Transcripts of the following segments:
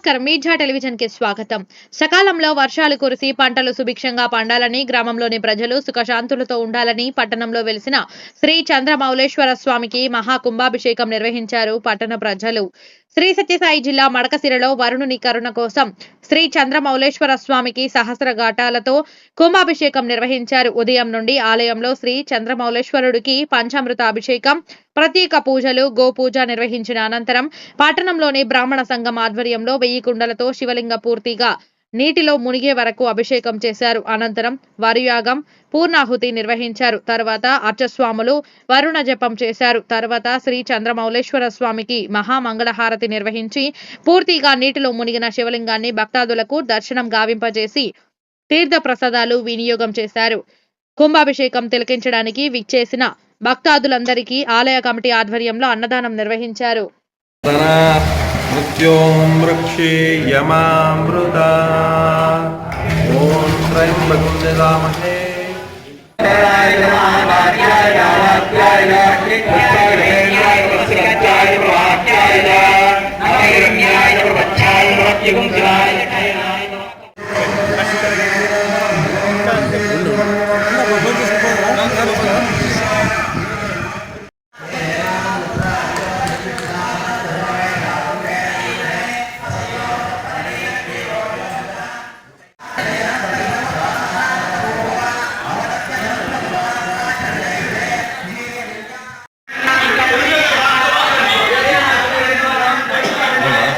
నమస్కారం. మీడ్జా టెలివిజన్కి స్వాగతం. సకాలంలో వర్షాలు కురిసి పంటలు సుభిక్షంగా పండాలని గ్రామంలోని ప్రజలు సుఖశాంతులతో ఉండాలని పట్టణంలో వెలిసిన శ్రీ చంద్రమౌళేశ్వర స్వామికి మహా కుంభాభిషేకం నిర్వహించారు పట్టణ ప్రజలు. శ్రీ సత్యసాయి జిల్లా మడకసిరలో వరుణుని కరుణ కోసం శ్రీ చంద్రమౌళేశ్వర స్వామికి సహస్ర ఘాటాలతో కుంభాభిషేకం నిర్వహించారు. ఉదయం నుండి ఆలయంలో శ్రీ చంద్రమౌళేశ్వరుడికి పంచామృత అభిషేకం ప్రత్యేక పూజలు గోపూజ నిర్వహించిన అనంతరం పట్టణంలోని బ్రాహ్మణ సంఘం ఆధ్వర్యంలో వెయ్యి కుండలతో శివలింగ పూర్తిగా నీటిలో మునిగే వరకు అభిషేకం చేశారు. అనంతరం వరుయాగం పూర్ణాహుతి నిర్వహించారు. తర్వాత అర్చస్వాములు వరుణ జపం చేశారు. తర్వాత శ్రీ చంద్రమౌళేశ్వర స్వామికి మహామంగళహారతి నిర్వహించి పూర్తిగా నీటిలో మునిగిన శివలింగాన్ని భక్తాదులకు దర్శనం గావింపజేసి తీర్థ ప్రసాదాలు వినియోగం చేశారు. కుంభాభిషేకం తిలకించడానికి విచ్చేసిన భక్తాదులందరికీ ఆలయ కమిటీ ఆధ్వర్యంలో అన్నదానం నిర్వహించారు. मृत्यों वृक्षे यमामृता ॐ त्र्यम्बकं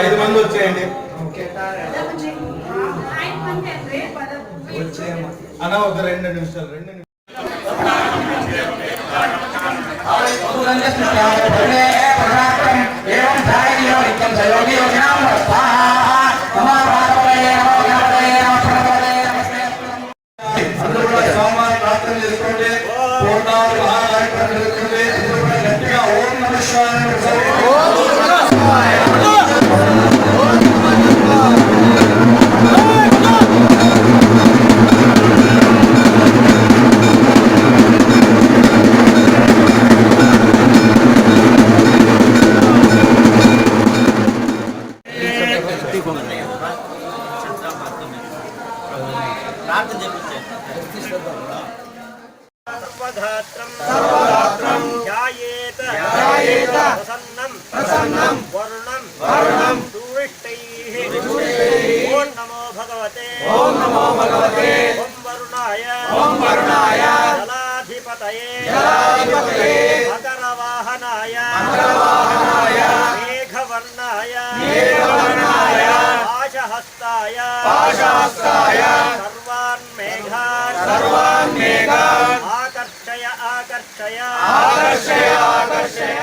ఐదు మంది వచ్చేయండి. అన్న ఒక రెండు నిమిషాలు రెండు నిమిషాలు. సర్వధాత్రం. ధ్యాయేత. ప్రసన్నం. ప్రసన్నం. వరుణం. వరుణం. సువిష్టైః ఓం నమో భగవతే. ఓం నమో భగవతే. ఓం వరుణాయ. ఓం వరుణాయ. జలాధిపతయే. జలాధిపతయే. మకరవాహనాయ మకరవాహనాయ మేఘవర్ణాయ. మేఘవర్ణాయ. పాశహస్తాయ. పాశహస్తాయ. సర్వాన్ మేఘాన్ సర్వాన్ మేఘాన్ ఆకర్షయ ఆకర్షయ. ఆకర్షయ ఆకర్షయ.